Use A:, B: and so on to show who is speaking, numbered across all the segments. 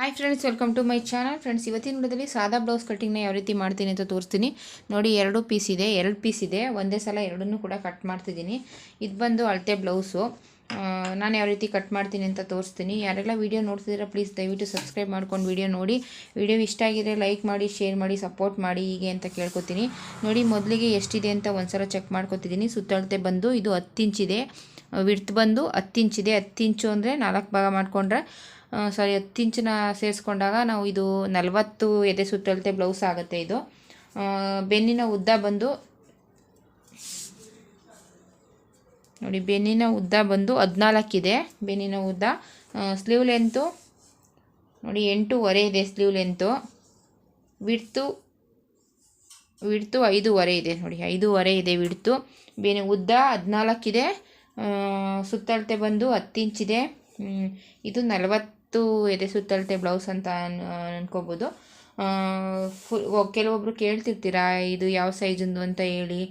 A: Hi friends welcome to my channel friends ಇವತ್ತಿನ ವಿಡಿಯೋದಲ್ಲಿ ಸಾದಾ ಬ್ಲೌಸ್ ಕಟ್ಟಿಂಗ್ನ ಯಾವ ರೀತಿ ಮಾಡ್ತೀನಿ ಅಂತ ತೋರಿಸ್ತೀನಿ. ನೋಡಿ, ಎರಡು ಪೀಸ್ ಇದೆ, ಎರಡು ಪೀಸ್ ಇದೆ. ಒಂದೇ ಸಲ ಎರಡನ್ನೂ ಕೂಡ ಕಟ್ ಮಾಡ್ತಿದ್ದೀನಿ. ಇದು ಬಂದು ಅಳತೆ ಬ್ಲೌಸು ನಾನು ಯಾವ ರೀತಿ ಕಟ್ ಮಾಡ್ತೀನಿ ಅಂತ ತೋರಿಸ್ತೀನಿ. ಯಾರೆಲ್ಲ ವೀಡಿಯೋ ನೋಡ್ತಿದ್ದೀರಾ ಪ್ಲೀಸ್ ದಯವಿಟ್ಟು ಸಬ್ಸ್ಕ್ರೈಬ್ ಮಾಡ್ಕೊಂಡು ವೀಡಿಯೋ ನೋಡಿ. ವೀಡಿಯೋ ಇಷ್ಟ ಆಗಿದ್ರೆ ಲೈಕ್ ಮಾಡಿ ಶೇರ್ ಮಾಡಿ ಸಪೋರ್ಟ್ ಮಾಡಿ, ಹೀಗೆ ಅಂತ ಕೇಳ್ಕೊತೀನಿ. ನೋಡಿ, ಮೊದಲಿಗೆ ಎಷ್ಟಿದೆ ಅಂತ ಒಂದ್ಸಲ ಚೆಕ್ ಮಾಡ್ಕೊತಿದ್ದೀನಿ. ಸುತ್ತಳತೆ ಬಂದು ಇದು ಹತ್ತು ಇಂಚಿದೆ. ವಿಡ್ತ್ ಬಂದು ಹತ್ತು ಇಂಚಿದೆ. ಹತ್ತು ಇಂಚು ಅಂದರೆ ನಾಲ್ಕು ಭಾಗ ಮಾಡಿಕೊಂಡ್ರೆ ಸಾರಿ ಹತ್ತು ಇಂಚನ್ನ ಸೇರಿಸ್ಕೊಂಡಾಗ ನಾವು ಇದು ನಲವತ್ತು ಎದೆ ಸುತ್ತಳತೆ ಬ್ಲೌಸ್ ಆಗುತ್ತೆ ಇದು. ಬೆನ್ನಿನ ಉದ್ದ ಬಂದು ನೋಡಿ, ಬೆನ್ನಿನ ಉದ್ದ ಬಂದು ಹದಿನಾಲ್ಕಿದೆ. ಬೆನ್ನಿನ ಉದ್ದ ಸ್ಲೀವ್ ಲೆಂತು ನೋಡಿ, ಎಂಟೂವರೆ ಇದೆ ಸ್ಲೀವ್ ಲೆಂತು ವಿಡ್ತು ವಿಡ್ತು ಐದೂವರೆ ಇದೆ ನೋಡಿ, ಐದೂವರೆ ಇದೆ ವಿಡ್ತು ಬೇನೆ, ಉದ್ದ ಹದಿನಾಲ್ಕಿದೆ. ಸುತ್ತಳತೆ ಬಂದು ಹತ್ತು ಇಂಚಿದೆ ಇದು ನಲವತ್ತು ಎದೆ ಸುತ್ತಳತೆ ಬ್ಲೌಸ್ ಅಂತ ಅನ್, ಅನ್ಕೋಬೋದು. ಫುಲ್ ಕೆಲವೊಬ್ಬರು ಕೇಳ್ತಿರ್ತೀರಾ, ಇದು ಯಾವ ಸೈಜಿಂದು ಅಂತ ಹೇಳಿ.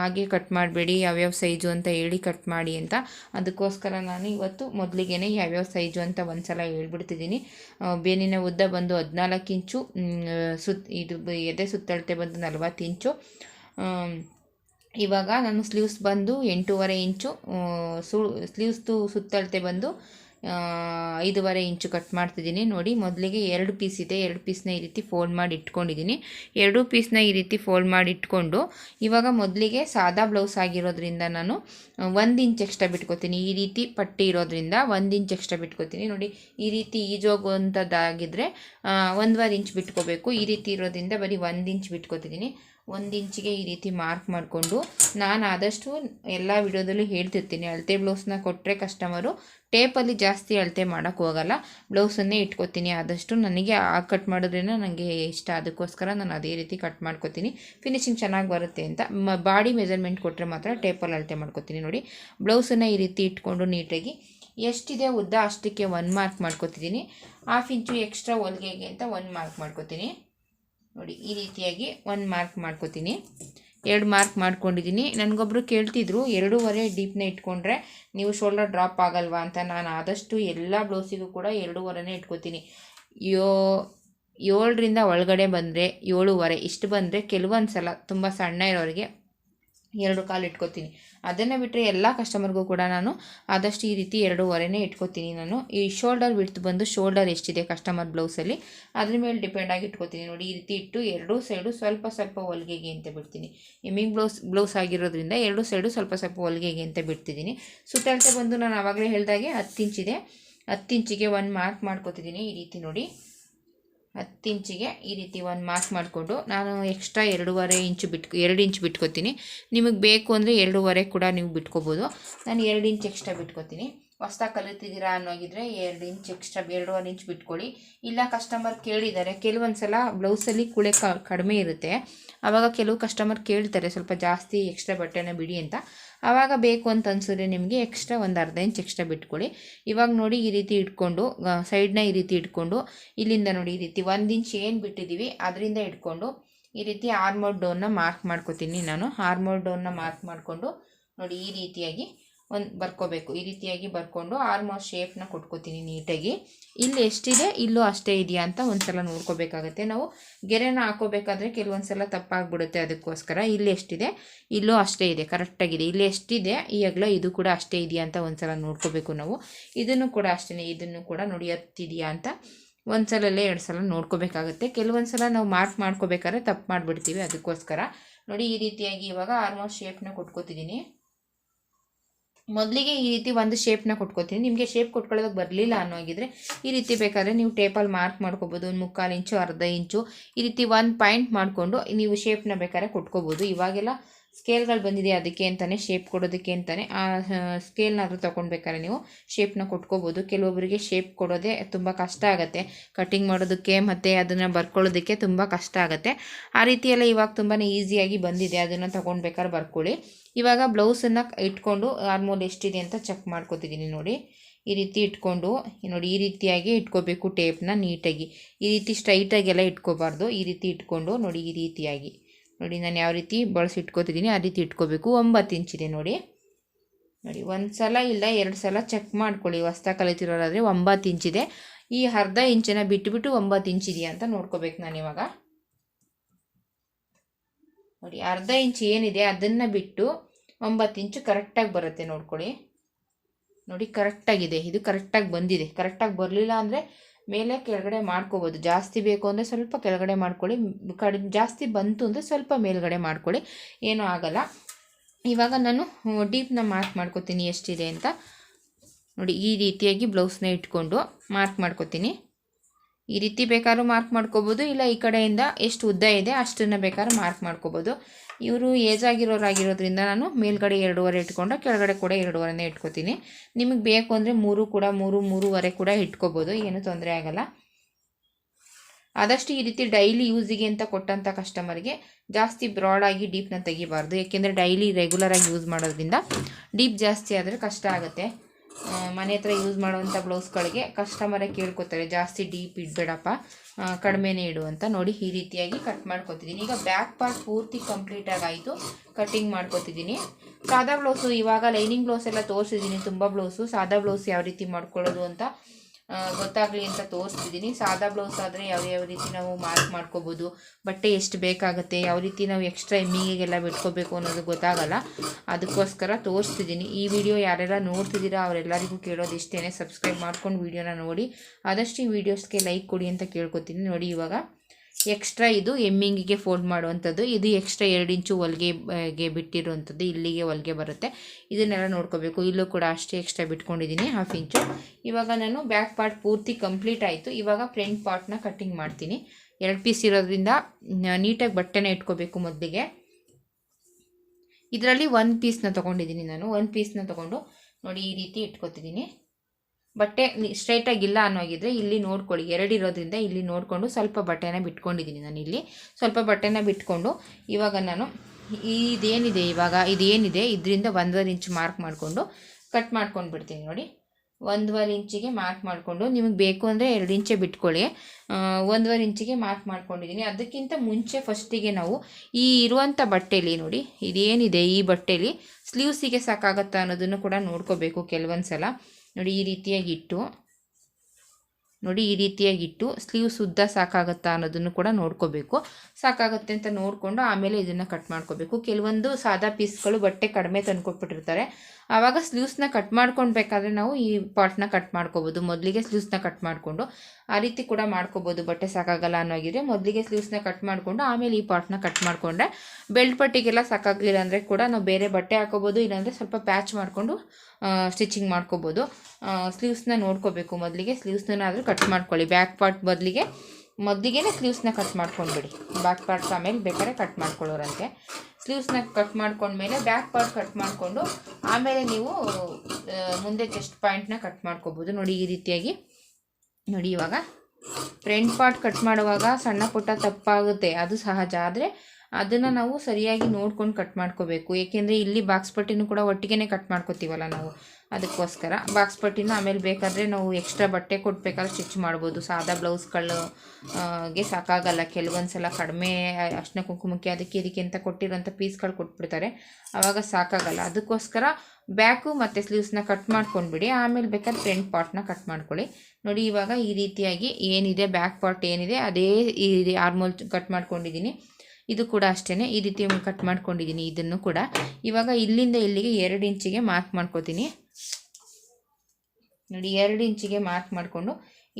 A: ಹಾಗೆ ಕಟ್ ಮಾಡಬೇಡಿ, ಯಾವ್ಯಾವ ಸೈಜು ಅಂತ ಹೇಳಿ ಕಟ್ ಮಾಡಿ ಅಂತ. ಅದಕ್ಕೋಸ್ಕರ ನಾನು ಇವತ್ತು ಮೊದಲಿಗೆ ಯಾವ್ಯಾವ ಸೈಜು ಅಂತ ಒಂದ್ಸಲ ಹೇಳ್ಬಿಡ್ತಿದ್ದೀನಿ. ಬೇನಿನ ಉದ್ದ ಬಂದು ಹದಿನಾಲ್ಕು ಇಂಚು ಸುತ್, ಇದು ಎದೆ ಸುತ್ತಳತೆ ಬಂದು ನಲವತ್ತು ಇಂಚು. ಇವಾಗ ನಾನು ಸ್ಲೀವ್ಸ್ ಬಂದು ಎಂಟೂವರೆ ಇಂಚು ಸು ಸ್ಲೀವ್ಸ್ದು ಸುತ್ತಳತೆ ಬಂದು ಐದೂವರೆ ಇಂಚು ಕಟ್ ಮಾಡ್ತಿದ್ದೀನಿ. ನೋಡಿ, ಮೊದಲಿಗೆ ಎರಡು ಪೀಸ್ ಇದೆ. ಎರಡು ಪೀಸ್ನ ಈ ರೀತಿ ಫೋಲ್ಡ್ ಮಾಡಿ ಇಟ್ಕೊಂಡಿದ್ದೀನಿ. ಎರಡು ಪೀಸ್ನ ಈ ರೀತಿ ಫೋಲ್ಡ್ ಮಾಡಿ ಇಟ್ಕೊಂಡು, ಇವಾಗ ಮೊದಲಿಗೆ ಸಾದಾ ಬ್ಲೌಸ್ ಆಗಿರೋದ್ರಿಂದ ನಾನು ಒಂದು ಇಂಚ್ ಎಕ್ಸ್ಟ್ರಾ ಬಿಟ್ಕೋತೀನಿ. ಈ ರೀತಿ ಪಟ್ಟಿ ಇರೋದ್ರಿಂದ ಒಂದು ಇಂಚ್ ಎಕ್ಸ್ಟ್ರಾ ಬಿಟ್ಕೋತೀನಿ. ನೋಡಿ, ಈ ರೀತಿ ಈಜೋಗುವಂಥದ್ದಾಗಿದ್ದರೆ ಒಂದುವರೆ ಇಂಚ್ ಬಿಟ್ಕೋಬೇಕು. ಈ ರೀತಿ ಇರೋದ್ರಿಂದ ಬರೀ ಒಂದು ಇಂಚ್ ಬಿಟ್ಕೋತಿದ್ದೀನಿ. ಒಂದು ಇಂಚಿಗೆ ಈ ರೀತಿ ಮಾರ್ಕ್ ಮಾಡಿಕೊಂಡು ನಾನು ಆದಷ್ಟು ಎಲ್ಲ ವಿಡಿಯೋದಲ್ಲೂ ಹೇಳ್ತಿರ್ತೀನಿ. ಅಳತೆ ಬ್ಲೌಸ್ನ ಕೊಟ್ಟರೆ ಕಸ್ಟಮರು ಟೇಪಲ್ಲಿ ಜಾಸ್ತಿ ಅಳತೆ ಮಾಡೋಕ್ಕೆ ಹೋಗಲ್ಲ. ಬ್ಲೌಸನ್ನೇ ಇಟ್ಕೋತೀನಿ. ಆದಷ್ಟು ನನಗೆ ಆ ಕಟ್ ಮಾಡಿದ್ರೇ ನನಗೆ ಇಷ್ಟ. ಅದಕ್ಕೋಸ್ಕರ ನಾನು ಅದೇ ರೀತಿ ಕಟ್ ಮಾಡ್ಕೋತೀನಿ. ಫಿನಿಶಿಂಗ್ ಚೆನ್ನಾಗಿ ಬರುತ್ತೆ ಅಂತ. ಬಾಡಿ ಮೆಜರ್ಮೆಂಟ್ ಕೊಟ್ಟರೆ ಮಾತ್ರ ಟೇಪಲ್ಲಿ ಅಳತೆ ಮಾಡ್ಕೋತೀನಿ ನೋಡಿ. ಬ್ಲೌಸನ್ನು ಈ ರೀತಿ ಇಟ್ಕೊಂಡು ನೀಟಾಗಿ ಎಷ್ಟಿದೆ ಉದ್ದ ಅಷ್ಟಕ್ಕೆ ಒನ್ ಮಾರ್ಕ್ ಮಾಡ್ಕೋತಿದ್ದೀನಿ. ಹಾಫ್ ಇಂಚು ಎಕ್ಸ್ಟ್ರಾ ಹೊಲಿಗೆಗೆ ಅಂತ ಒನ್ ಮಾರ್ಕ್ ಮಾಡ್ಕೋತೀನಿ. ನೋಡಿ, ಈ ರೀತಿಯಾಗಿ ಒಂದು ಮಾರ್ಕ್ ಮಾಡ್ಕೋತೀನಿ. ಎರಡು ಮಾರ್ಕ್ ಮಾಡ್ಕೊಂಡಿದ್ದೀನಿ ನನಗೊಬ್ಬರು ಕೇಳ್ತಿದ್ರು, ಎರಡೂವರೆ ಡೀಪ್ನ ಇಟ್ಕೊಂಡ್ರೆ ನೀವು ಶೋಲ್ಡರ್ ಡ್ರಾಪ್ ಆಗಲ್ವಾ ಅಂತ ನಾನು ಆದಷ್ಟು ಎಲ್ಲ ಬ್ಲೌಸಿಗೂ ಕೂಡ ಎರಡೂವರೆನೇ ಇಟ್ಕೋತೀನಿ. ಯೋ, ಏಳರಿಂದ ಒಳಗಡೆ ಬಂದರೆ, ಏಳುವರೆ, ಇಷ್ಟು ಬಂದರೆ ಕೆಲವೊಂದು ಸಲ ತುಂಬ ಸಣ್ಣ ಇರೋರಿಗೆ ಎರಡು ಕಾಲು ಇಟ್ಕೋತೀನಿ. ಅದನ್ನು ಬಿಟ್ಟರೆ ಎಲ್ಲ ಕಸ್ಟಮರ್ಗೂ ಕೂಡ ನಾನು ಆದಷ್ಟು ಈ ರೀತಿ ಎರಡೂವರೆನೇ ಇಟ್ಕೋತೀನಿ ನಾನು. ಈ ಶೋಲ್ಡರ್ ಬಿಡ್ತು ಬಂದು ಶೋಲ್ಡರ್ ಎಷ್ಟಿದೆ ಕಸ್ಟಮರ್ ಬ್ಲೌಸಲ್ಲಿ ಅದ್ರ ಮೇಲೆ ಡಿಪೆಂಡ್ ಆಗಿ ಇಟ್ಕೋತೀನಿ ನೋಡಿ. ಈ ರೀತಿ ಇಟ್ಟು ಎರಡೂ ಸೈಡು ಸ್ವಲ್ಪ ಸ್ವಲ್ಪ ಹೊಲಿಗೆಗೆ ಅಂತ ಬಿಡ್ತೀನಿ. ಎಮ್ಮಿಂಗ್ ಬ್ಲೌಸ್ ಬ್ಲೌಸ್ ಆಗಿರೋದ್ರಿಂದ ಎರಡು ಸೈಡು ಸ್ವಲ್ಪ ಸ್ವಲ್ಪ ಹೊಲಿಗೆಗೆ ಅಂತ ಬಿಡ್ತಿದ್ದೀನಿ. ಸುತ್ತಳತೆ ಬಂದು ನಾನು ಆವಾಗಲೇ ಹೇಳಿದಾಗೆ ಹತ್ತು ಇಂಚಿದೆ ಹತ್ತು ಇಂಚಿಗೆ ಒಂದು ಮಾರ್ಕ್ ಮಾಡ್ಕೋತಿದ್ದೀನಿ ಈ ರೀತಿ ನೋಡಿ. ಹತ್ತು ಇಂಚಿಗೆ ಈ ರೀತಿ ಒಂದು ಮಾರ್ಕ್ ಮಾಡಿಕೊಂಡು ನಾನು ಎಕ್ಸ್ಟ್ರಾ ಎರಡೂವರೆ ಇಂಚು ಬಿಟ್ಕೊ ಎರಡು ಇಂಚು ಬಿಟ್ಕೋತೀನಿ. ನಿಮಗೆ ಬೇಕು ಅಂದರೆ ಎರಡೂವರೆ ಕೂಡ ನೀವು ಬಿಟ್ಕೋಬೋದು. ನಾನು ಎರಡು ಇಂಚ್ ಎಕ್ಸ್ಟ್ರಾ ಬಿಟ್ಕೋತೀನಿ. ಹೊಸ್ದಾಗಿ ಕಲಿತಿದ್ದೀರಾ ಅನ್ನೋಗಿದ್ರೆ ಎರಡು ಇಂಚ್ ಎಕ್ಸ್ಟ್ರಾ ಎರಡೂವರೆ ಇಂಚ್ ಬಿಟ್ಕೊಳ್ಳಿ. ಇಲ್ಲ ಕಸ್ಟಮರ್ ಕೇಳಿದ್ದಾರೆ ಕೆಲವೊಂದು ಸಲ ಬ್ಲೌಸಲ್ಲಿ ಕುಳೆ ಕಡಿಮೆ ಇರುತ್ತೆ. ಆವಾಗ ಕೆಲವು ಕಸ್ಟಮರ್ ಕೇಳ್ತಾರೆ, ಸ್ವಲ್ಪ ಜಾಸ್ತಿ ಎಕ್ಸ್ಟ್ರಾ ಬಟ್ಟೆನ ಬಿಡಿ ಅಂತ. ಆವಾಗ ಬೇಕು ಅಂತ ಅನ್ಸಿದ್ರೆ ನಿಮಗೆ ಎಕ್ಸ್ಟ್ರಾ ಒಂದು ಅರ್ಧ ಇಂಚ್ ಎಕ್ಸ್ಟ್ರಾ ಬಿಟ್ಕೊಳ್ಳಿ. ಇವಾಗ ನೋಡಿ ಈ ರೀತಿ ಇಟ್ಕೊಂಡು ಸೈಡ್ನ ಈ ರೀತಿ ಇಟ್ಕೊಂಡು, ಇಲ್ಲಿಂದ ನೋಡಿ ಈ ರೀತಿ ಒಂದು ಇಂಚ್ ಏನು ಬಿಟ್ಟಿದ್ದೀವಿ, ಅದರಿಂದ ಇಟ್ಕೊಂಡು ಈ ರೀತಿ ಆರ್ಮೋರ್ ಡೋನ್ನ ಮಾರ್ಕ್ ಮಾಡ್ಕೋತೀನಿ ನಾನು. ಆರ್ಮೋರ್ ಡೋನ್ನ ಮಾರ್ಕ್ ಮಾಡಿಕೊಂಡು ನೋಡಿ ಈ ರೀತಿಯಾಗಿ ಒಂದು ಬರ್ಕೋಬೇಕು. ಈ ರೀತಿಯಾಗಿ ಬರ್ಕೊಂಡು ಆಲ್ಮೋಸ್ಟ್ ಶೇಪ್ನ ಕೊಟ್ಕೋತೀನಿ ನೀಟಾಗಿ. ಇಲ್ಲಿ ಎಷ್ಟಿದೆ? ಇಲ್ಲೂ ಅಷ್ಟೇ ಇದೆಯಾ ಅಂತ ಒಂದ್ಸಲ ನೋಡ್ಕೋಬೇಕಾಗತ್ತೆ. ನಾವು ಗೆರೆನ ಹಾಕೋಬೇಕಾದ್ರೆ ಕೆಲವೊಂದು ಸಲ ತಪ್ಪಾಗ್ಬಿಡುತ್ತೆ ಅದಕ್ಕೋಸ್ಕರ. ಇಲ್ಲಿ ಎಷ್ಟಿದೆ? ಇಲ್ಲೂ ಅಷ್ಟೇ ಇದೆ. ಕರೆಕ್ಟಾಗಿದೆ. ಇಲ್ಲಿ ಎಷ್ಟಿದೆ? ಈ ಇದು ಕೂಡ ಅಷ್ಟೇ ಇದೆಯಾ ಅಂತ ಒಂದ್ಸಲ ನೋಡ್ಕೋಬೇಕು ನಾವು. ಇದನ್ನು ಕೂಡ ಅಷ್ಟೇ ಇದನ್ನು ಕೂಡ ನೋಡಿ ಹತ್ತಿದೆಯಾ ಅಂತ ಒಂದು ಸಲಲ್ಲೇ ಎರಡು ಸಲ ನೋಡ್ಕೋಬೇಕಾಗತ್ತೆ. ಕೆಲವೊಂದು ಸಲ ನಾವು ಮಾರ್ಕ್ ಮಾಡ್ಕೋಬೇಕಾದ್ರೆ ತಪ್ಪು ಮಾಡಿಬಿಡ್ತೀವಿ ಅದಕ್ಕೋಸ್ಕರ. ನೋಡಿ ಈ ರೀತಿಯಾಗಿ ಇವಾಗ ಆಲ್ಮೋಸ್ಟ್ ಶೇಪ್ನ ಕೊಟ್ಕೋತಿದ್ದೀನಿ. ಮೊದಲಿಗೆ ಈ ರೀತಿ ಒಂದು ಶೇಪ್ನ ಕೊಟ್ಕೋತೀನಿ. ನಿಮಗೆ ಶೇಪ್ ಕೊಟ್ಕೊಳ್ಳೋದಕ್ಕೆ ಬರಲಿಲ್ಲ ಅನ್ನೋಗಿದ್ರೆ ಈ ರೀತಿ ಬೇಕಾದರೆ ನೀವು ಟೇಪಲ್ಲಿ ಮಾರ್ಕ್ ಮಾಡ್ಕೋಬೋದು. ಒಂದು ಮುಕ್ಕಾಲು ಇಂಚು, ಅರ್ಧ ಇಂಚು ಈ ರೀತಿ ಒಂದು ಪಾಯಿಂಟ್ ಮಾಡಿಕೊಂಡು ನೀವು ಶೇಪ್ನ ಬೇಕಾದ್ರೆ ಕೊಟ್ಕೋಬೋದು. ಇವಾಗೆಲ್ಲ ಸ್ಕೇಲ್ಗಳು ಬಂದಿದೆ ಅದಕ್ಕೆ ಅಂತಲೇ ಶೇಪ್ ಕೊಡೋದಕ್ಕೆ ಅಂತಲೇ ಆ ಸ್ಕೇಲ್ನಾದರೂ ತೊಗೊಳ್ಬೇಕಾದ್ರೆ ನೀವು ಶೇಪ್ನ ಕೊಟ್ಕೋಬೋದು. ಕೆಲವೊಬ್ಬರಿಗೆ ಶೇಪ್ ಕೊಡೋದೇ ತುಂಬ ಕಷ್ಟ ಆಗುತ್ತೆ. ಕಟಿಂಗ್ ಮಾಡೋದಕ್ಕೆ ಮತ್ತು ಅದನ್ನು ಬರ್ಕೊಳ್ಳೋದಕ್ಕೆ ತುಂಬ ಕಷ್ಟ ಆಗುತ್ತೆ. ಆ ರೀತಿಯೆಲ್ಲ ಇವಾಗ ತುಂಬಾ ಈಸಿಯಾಗಿ ಬಂದಿದೆ. ಅದನ್ನು ತೊಗೊಳ್ಬೇಕಾದ್ರೆ ಬರ್ಕೊಳ್ಳಿ. ಇವಾಗ ಬ್ಲೌಸನ್ನು ಇಟ್ಕೊಂಡು ಆರ್ಮೋಲ್ ಎಷ್ಟಿದೆ ಅಂತ ಚೆಕ್ ಮಾಡ್ಕೋತಿದ್ದೀನಿ ನೋಡಿ. ಈ ರೀತಿ ಇಟ್ಕೊಂಡು, ನೋಡಿ ಈ ರೀತಿಯಾಗಿ ಇಟ್ಕೋಬೇಕು ಟೇಪ್ನ ನೀಟಾಗಿ. ಈ ರೀತಿ ಸ್ಟ್ರೈಟಾಗೆಲ್ಲ ಇಟ್ಕೋಬಾರ್ದು. ಈ ರೀತಿ ಇಟ್ಕೊಂಡು ನೋಡಿ ಈ ರೀತಿಯಾಗಿ. ನೋಡಿ, ನಾನು ಯಾವ ರೀತಿ ಬಳಸಿ ಇಟ್ಕೋತಿದ್ದೀನಿ ಆ ರೀತಿ ಇಟ್ಕೋಬೇಕು. ಒಂಬತ್ತು ಇಂಚಿದೆ ನೋಡಿ. ನೋಡಿ, ಒಂದು ಸಲ ಇಲ್ಲ, ಎರಡು ಸಲ ಚೆಕ್ ಮಾಡ್ಕೊಳ್ಳಿ. ಹೊಸ್ತ ಕಲಿತಿರೋರಾದರೆ ಒಂಬತ್ತು ಇಂಚಿದೆ ಈ ಅರ್ಧ ಇಂಚನ್ನ ಬಿಟ್ಟುಬಿಟ್ಟು ಒಂಬತ್ತು ಇಂಚ್ ಇದೆಯಾ ಅಂತ ನೋಡ್ಕೋಬೇಕು ನಾನು ಇವಾಗ. ನೋಡಿ, ಅರ್ಧ ಇಂಚ್ ಏನಿದೆ, ಅದನ್ನು ಬಿಟ್ಟು ಒಂಬತ್ತು ಇಂಚು ಕರೆಕ್ಟಾಗಿ ಬರುತ್ತೆ ನೋಡ್ಕೊಳ್ಳಿ. ನೋಡಿ ಕರೆಕ್ಟಾಗಿದೆ ಇದು ಕರೆಕ್ಟಾಗಿ ಬಂದಿದೆ. ಕರೆಕ್ಟಾಗಿ ಬರಲಿಲ್ಲ ಅಂದರೆ ಮೇಲೆ ಕೆಳಗಡೆ ಮಾಡ್ಕೋಬೋದು. ಜಾಸ್ತಿ ಬೇಕು ಅಂದರೆ ಸ್ವಲ್ಪ ಕೆಳಗಡೆ ಮಾಡ್ಕೊಳ್ಳಿ. ಕಡಿಮೆ ಜಾಸ್ತಿ ಬಂತು ಅಂದರೆ ಸ್ವಲ್ಪ ಮೇಲ್ಗಡೆ ಮಾಡ್ಕೊಳ್ಳಿ. ಏನೂ ಆಗಲ್ಲ. ಇವಾಗ ನಾನು ಡೀಪ್ನ ಮಾರ್ಕ್ ಮಾಡ್ಕೊತೀನಿ ಎಷ್ಟಿದೆ ಅಂತ. ನೋಡಿ, ಈ ರೀತಿಯಾಗಿ ಬ್ಲೌಸ್ನ ಇಟ್ಕೊಂಡು ಮಾರ್ಕ್ ಮಾಡ್ಕೊತೀನಿ. ಈ ರೀತಿ ಬೇಕಾದ್ರೂ ಮಾರ್ಕ್ ಮಾಡ್ಕೋಬೋದು. ಇಲ್ಲ, ಈ ಕಡೆಯಿಂದ ಎಷ್ಟು ಉದ್ದ ಇದೆ ಅಷ್ಟನ್ನು ಬೇಕಾದ್ರೂ ಮಾರ್ಕ್ ಮಾಡ್ಕೋಬೋದು. ಇವರು ಏಜ್ ಆಗಿರೋರಾಗಿರೋದ್ರಿಂದ ನಾನು ಮೇಲ್ಗಡೆ ಎರಡೂವರೆ ಇಟ್ಕೊಂಡು ಕೆಳಗಡೆ ಕೂಡ ಎರಡೂವರೆನೇ ಇಟ್ಕೋತೀನಿ. ನಿಮಗೆ ಬೇಕು ಅಂದರೆ ಮೂರು ಕೂಡ ಮೂರು, ಮೂರುವರೆ ಕೂಡ ಇಟ್ಕೋಬೋದು, ಏನೂ ತೊಂದರೆ ಆಗಲ್ಲ. ಆದಷ್ಟು ಈ ರೀತಿ ಡೈಲಿ ಯೂಸಿಗೆ ಅಂತ ಕೊಟ್ಟಂಥ ಕಸ್ಟಮರ್ಗೆ ಜಾಸ್ತಿ ಬ್ರಾಡಾಗಿ ಡೀಪ್ನ ತೆಗಿಬಾರ್ದು. ಏಕೆಂದರೆ ಡೈಲಿ ರೆಗ್ಯುಲರಾಗಿ ಯೂಸ್ ಮಾಡೋದ್ರಿಂದ ಡೀಪ್ ಜಾಸ್ತಿ ಆದರೆ ಕಷ್ಟ ಆಗುತ್ತೆ. ಮನೆ ಹತ್ರ ಯೂಸ್ ಮಾಡುವಂಥ ಬ್ಲೌಸ್ಗಳಿಗೆ ಕಸ್ಟಮರೇ ಕೇಳ್ಕೊತಾರೆ, ಜಾಸ್ತಿ ಡೀಪ್ ಇಡಬೇಡಪ್ಪ. ಕಡಿಮೆನೇ ಇಡು ಅಂತ ನೋಡಿ ಈ ರೀತಿಯಾಗಿ ಕಟ್ ಮಾಡ್ಕೊತಿದ್ದೀನಿ. ಈಗ ಬ್ಯಾಕ್ ಪಾರ್ಟ್ ಪೂರ್ತಿ ಕಂಪ್ಲೀಟಾಗಿ ಆಯಿತು ಕಟ್ಟಿಂಗ್ ಮಾಡ್ಕೊತಿದ್ದೀನಿ. ಸಾದಾ ಬ್ಲೌಸು ಇವಾಗ ಲೈನಿಂಗ್ ಬ್ಲೌಸ್ ಎಲ್ಲ ತೋರಿಸಿದ್ದೀನಿ. ತುಂಬ ಬ್ಲೌಸು ಸಾದಾ ಬ್ಲೌಸ್ ಯಾವ ರೀತಿ ಮಾಡ್ಕೊಳ್ಳೋದು ಅಂತ. ಗೊತ್ತಾಗಲಿ ಅಂತ ತೋರಿಸ್ತಿದ್ದೀನಿ. ಸಾದಾ ಬ್ಲೌಸ್ ಆದರೆ ಯಾವ ಯಾವ ರೀತಿ ನಾವು ಮಾರ್ಕ್ ಮಾಡ್ಕೋಬೋದು, ಬಟ್ಟೆ ಎಷ್ಟು ಬೇಕಾಗುತ್ತೆ, ಯಾವ ರೀತಿ ನಾವು ಎಕ್ಸ್ಟ್ರಾ ಎಮ್ಮಿಗೆಲ್ಲ ಬಿಟ್ಕೋಬೇಕು ಅನ್ನೋದು ಗೊತ್ತಾಗಲ್ಲ. ಅದಕ್ಕೋಸ್ಕರ ತೋರಿಸ್ತಿದ್ದೀನಿ. ಈ ವಿಡಿಯೋ ಯಾರೆಲ್ಲ ನೋಡ್ತಿದ್ದೀರಾ ಅವರೆಲ್ಲರಿಗೂ ಕೇಳೋದು ಇಷ್ಟೇ ಸಬ್ಸ್ಕ್ರೈಬ್ ಮಾಡ್ಕೊಂಡು ವೀಡಿಯೋನ ನೋಡಿ. ಆದಷ್ಟು ಈ ವೀಡಿಯೋಸ್ಗೆ ಲೈಕ್ ಕೊಡಿ ಅಂತ ಕೇಳ್ಕೊತೀನಿ. ನೋಡಿ ಇವಾಗ ಎಕ್ಸ್ಟ್ರಾ ಇದು ಎಮ್ಮಿಂಗಿಗೆ ಫೋಲ್ಡ್ ಮಾಡುವಂಥದ್ದು. ಇದು ಎಕ್ಸ್ಟ್ರಾ ಎರಡು ಇಂಚು ಹೊಲಿಗೆ ಗೆ ಬಿಟ್ಟಿರುವಂಥದ್ದು. ಇಲ್ಲಿಗೆ ಹೊಲಿಗೆ ಬರುತ್ತೆ. ಇದನ್ನೆಲ್ಲ ನೋಡ್ಕೋಬೇಕು. ಇಲ್ಲೂ ಕೂಡ ಅಷ್ಟೇ ಎಕ್ಸ್ಟ್ರಾ ಬಿಟ್ಕೊಂಡಿದ್ದೀನಿ ಹಾಫ್ ಇಂಚು. ಇವಾಗ ನಾನು ಬ್ಯಾಕ್ ಪಾರ್ಟ್ ಪೂರ್ತಿ ಕಂಪ್ಲೀಟ್ ಆಯಿತು. ಇವಾಗ ಫ್ರಂಟ್ ಪಾರ್ಟ್ನ ಕಟ್ಟಿಂಗ್ ಮಾಡ್ತೀನಿ. ಎರಡು ಪೀಸ್ ಇರೋದ್ರಿಂದ ನೀಟಾಗಿ ಬಟ್ಟೆನ ಇಟ್ಕೋಬೇಕು ಮೊದಲಿಗೆ. ಇದರಲ್ಲಿ ಒಂದು ಪೀಸ್ನ ತೊಗೊಂಡಿದ್ದೀನಿ ನಾನು. ಒಂದು ಪೀಸ್ನ ತೊಗೊಂಡು ನೋಡಿ ಈ ರೀತಿ ಇಟ್ಕೊತಿದ್ದೀನಿ. ಬಟ್ಟೆ ಸ್ಟ್ರೈಟಾಗಿಲ್ಲ ಅನ್ನೋಗಿದ್ರೆ ಇಲ್ಲಿ ನೋಡ್ಕೊಳ್ಳಿ. ಎರಡಿರೋದ್ರಿಂದ ಇಲ್ಲಿ ನೋಡಿಕೊಂಡು ಸ್ವಲ್ಪ ಬಟ್ಟೆನ ಬಿಟ್ಕೊಂಡಿದ್ದೀನಿ ನಾನು ಇಲ್ಲಿ. ಸ್ವಲ್ಪ ಬಟ್ಟೆನ ಬಿಟ್ಕೊಂಡು ಇವಾಗ ನಾನು ಇದೇನಿದೆ ಇವಾಗ? ಇದೇನಿದೆ? ಇದರಿಂದ ಒಂದೂವರೆ ಇಂಚ್ ಮಾರ್ಕ್ ಮಾಡಿಕೊಂಡು ಕಟ್ ಮಾಡ್ಕೊಂಡು ಬಿಡ್ತೀನಿ ನೋಡಿ. ಒಂದೂವರೆ ಇಂಚಿಗೆ ಮಾರ್ಕ್ ಮಾಡಿಕೊಂಡು ನಿಮಗೆ ಬೇಕು ಅಂದರೆ ಎರಡು ಇಂಚೆ ಬಿಟ್ಕೊಳ್ಳಿ. ಒಂದೂವರೆ ಇಂಚಿಗೆ ಮಾರ್ಕ್ ಮಾಡ್ಕೊಂಡಿದ್ದೀನಿ. ಅದಕ್ಕಿಂತ ಮುಂಚೆ ಫಸ್ಟಿಗೆ ನಾವು ಈ ಇರುವಂಥ ಬಟ್ಟೆಲಿ ನೋಡಿ, ಇದೇನಿದೆ ಈ ಬಟ್ಟೆಲಿ? ಸ್ಲೀವ್ಸಿಗೆ ಸಾಕಾಗತ್ತಾ ಅನ್ನೋದನ್ನು ಕೂಡ ನೋಡ್ಕೋಬೇಕು ಕೆಲವೊಂದು ಸಲ ನೋಡಿ ಈ ರೀತಿಯಾಗಿ ಇಟ್ಟು, ನೋಡಿ ಈ ರೀತಿಯಾಗಿ ಇಟ್ಟು ಸ್ಲೀವ್ ಉದ್ದ ಸಾಕಾಗುತ್ತಾ ಅನ್ನೋದನ್ನು ಕೂಡ ನೋಡ್ಕೋಬೇಕು. ಸಾಕಾಗುತ್ತೆ ಅಂತ ನೋಡಿಕೊಂಡು ಆಮೇಲೆ ಇದನ್ನು ಕಟ್ ಮಾಡ್ಕೋಬೇಕು. ಕೆಲವೊಂದು ಸಾದಾ ಪೀಸ್ಗಳು ಬಟ್ಟೆ ಕಡಿಮೆ ತಂದ್ಕೊಟ್ಬಿಟ್ಟಿರ್ತಾರೆ. ಆವಾಗ ಸ್ಲೀವ್ಸ್ನ ಕಟ್ ಮಾಡ್ಕೊಳ್ಬೇಕಾದ್ರೆ ನಾವು ಈ ಪಾರ್ಟ್ನ ಕಟ್ ಮಾಡ್ಕೋಬೋದು. ಮೊದಲಿಗೆ ಸ್ಲೀವ್ಸ್ನ ಕಟ್ ಮಾಡಿಕೊಂಡು ಆ ರೀತಿ ಕೂಡ ಮಾಡ್ಕೋಬೋದು. ಬಟ್ಟೆ ಸಾಕಾಗಲ್ಲ ಅನ್ನೋಗಿದ್ರೆ ಮೊದಲಿಗೆ ಸ್ಲೀವ್ಸ್ನ ಕಟ್ ಮಾಡಿಕೊಂಡು ಆಮೇಲೆ ಈ ಪಾರ್ಟ್ನ ಕಟ್ ಮಾಡಿಕೊಂಡ್ರೆ ಬೆಲ್ಟ್ ಪಟ್ಟಿಗೆಲ್ಲ ಸಾಕಾಗಲಿಲ್ಲ ಅಂದರೆ ಕೂಡ ನಾವು ಬೇರೆ ಬಟ್ಟೆ ಹಾಕೋಬೋದು. ಇಲ್ಲಾಂದರೆ ಸ್ವಲ್ಪ ಪ್ಯಾಚ್ ಮಾಡಿಕೊಂಡು ಸ್ಟಿಚಿಂಗ್ ಮಾಡ್ಕೋಬೋದು. ಸ್ಲೀವ್ಸ್ನ ನೋಡ್ಕೋಬೇಕು. ಮೊದಲಿಗೆ ಸ್ಲೀವ್ಸ್ನಾದರೂ ಕಟ್ ಮಾಡ್ಕೊಳ್ಳಿ. ಬ್ಯಾಕ್ ಪಾರ್ಟ್ ಬದಲಿಗೆ ಮೊದಲಿಗೆ ಸ್ಲೀವ್ಸ್ನ ಕಟ್ ಮಾಡ್ಕೊಂಡ್ಬಿಡಿ. ಬ್ಯಾಕ್ ಪಾರ್ಟ್ಸ್ ಆಮೇಲೆ ಬೇಕಾದ್ರೆ ಕಟ್ ಮಾಡ್ಕೊಳ್ಳೋರಂತೆ. ಸ್ಲೀವ್ಸ್ನ ಕಟ್ ಮಾಡ್ಕೊಂಡ್ಮೇಲೆ ಬ್ಯಾಕ್ ಪಾರ್ಟ್ ಕಟ್ ಮಾಡಿಕೊಂಡು ಆಮೇಲೆ ನೀವು ಮುಂದೆ ಚೆಸ್ಟ್ ಪಾಯಿಂಟ್ನ ಕಟ್ ಮಾಡ್ಕೋಬೋದು. ನೋಡಿ, ಈ ರೀತಿಯಾಗಿ. ನೋಡಿ, ಇವಾಗ ಫ್ರಂಟ್ ಪಾರ್ಟ್ ಕಟ್ ಮಾಡುವಾಗ ಸಣ್ಣ ಪುಟ್ಟ ತಪ್ಪಾಗುತ್ತೆ. ಅದು ಸಹಜ. ಆದರೆ ಅದನ್ನು ನಾವು ಸರಿಯಾಗಿ ನೋಡ್ಕೊಂಡು ಕಟ್ ಮಾಡ್ಕೋಬೇಕು. ಏಕೆಂದರೆ ಇಲ್ಲಿ ಬಾಕ್ಸ್ ಪಟ್ಟಿನೂ ಕೂಡ ಒಟ್ಟಿಗೆ ಕಟ್ ಮಾಡ್ಕೋತೀವಲ್ಲ ನಾವು. ಅದಕ್ಕೋಸ್ಕರ ಬಾಕ್ಸ್ ಪಟ್ಟಿನ ಆಮೇಲೆ ಬೇಕಾದರೆ ನಾವು ಎಕ್ಸ್ಟ್ರಾ ಬಟ್ಟೆ ಕೊಟ್ಬೇಕಾದ್ರೆ ಸ್ಟಿಚ್ ಮಾಡ್ಬೋದು. ಸಾದಾ ಬ್ಲೌಸ್ಗಳು ಗೆ ಸಾಕಾಗಲ್ಲ. ಕೆಲವೊಂದು ಸಲ ಕಡಿಮೆ ಅರ್ಶಿನ ಕುಂಕುಮಕ್ಕೆ ಅದಕ್ಕೆ ಇದಕ್ಕೆ ಅಂತ ಕೊಟ್ಟಿರೋಂಥ ಪೀಸ್ಗಳು ಕೊಟ್ಬಿಡ್ತಾರೆ. ಆವಾಗ ಸಾಕಾಗಲ್ಲ. ಅದಕ್ಕೋಸ್ಕರ ಬ್ಯಾಕು ಮತ್ತು ಸ್ಲೀವ್ಸ್ನ ಕಟ್ ಮಾಡ್ಕೊಂಡ್ಬಿಡಿ. ಆಮೇಲೆ ಬೇಕಾದ್ರೆ ಫ್ರಂಟ್ ಪಾರ್ಟ್ನ ಕಟ್ ಮಾಡ್ಕೊಳ್ಳಿ. ನೋಡಿ, ಇವಾಗ ಈ ರೀತಿಯಾಗಿ ಏನಿದೆ ಬ್ಯಾಕ್ ಪಾರ್ಟ್ ಏನಿದೆ, ಅದೇ ಈ ಆರ್ಮೋಲ್ ಕಟ್ ಮಾಡ್ಕೊಂಡಿದ್ದೀನಿ. ಇದು ಕೂಡ ಅಷ್ಟೇ ಈ ರೀತಿ ಕಟ್ ಮಾಡ್ಕೊಂಡಿದ್ದೀನಿ. ಇದನ್ನು ಕೂಡ. ಇವಾಗ ಇಲ್ಲಿಂದ ಇಲ್ಲಿಗೆ ಎರಡು ಇಂಚಿಗೆ ಮಾರ್ಕ್ ಮಾಡ್ಕೋತೀನಿ. ನೋಡಿ, ಎರಡು ಇಂಚಿಗೆ ಮಾರ್ಕ್ ಮಾಡಿಕೊಂಡು,